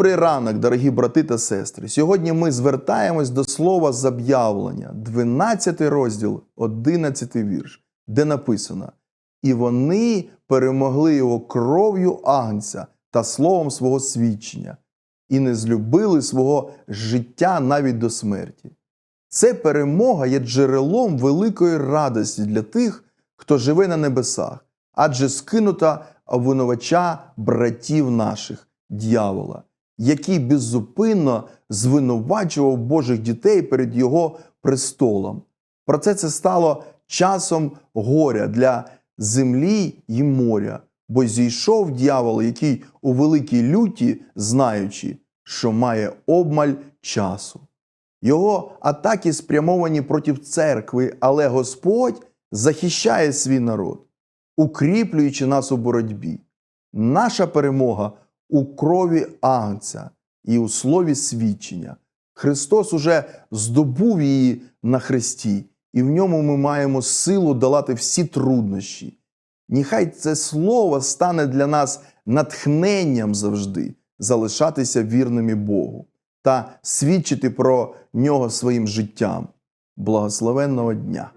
Добрий ранок, дорогі брати та сестри. Сьогодні ми звертаємось до слова заб'явлення, 12 розділ, 11 вірш, де написано: І вони перемогли його кров'ю агнця та словом свого свідчення, і не злюбили свого життя навіть до смерті. Це перемога є джерелом великої радості для тих, хто живе на небесах, адже скинута обвинувача братів наших, дьявола, який беззупинно звинувачував Божих дітей перед його престолом. Про це це стало часом горя для землі й моря, бо зійшов дьявол, який у великій люті, знаючи, що має обмаль часу. Його атаки спрямовані проти церкви, але Господь захищає свій народ, укріплюючи нас у боротьбі. Наша перемога у крові Агнця і у слові свідчення. Христос уже здобув її на хресті, і в ньому ми маємо силу долати всі труднощі. Нехай це слово стане для нас натхненням завжди залишатися вірними Богу та свідчити про нього своїм життям. Благословенного дня!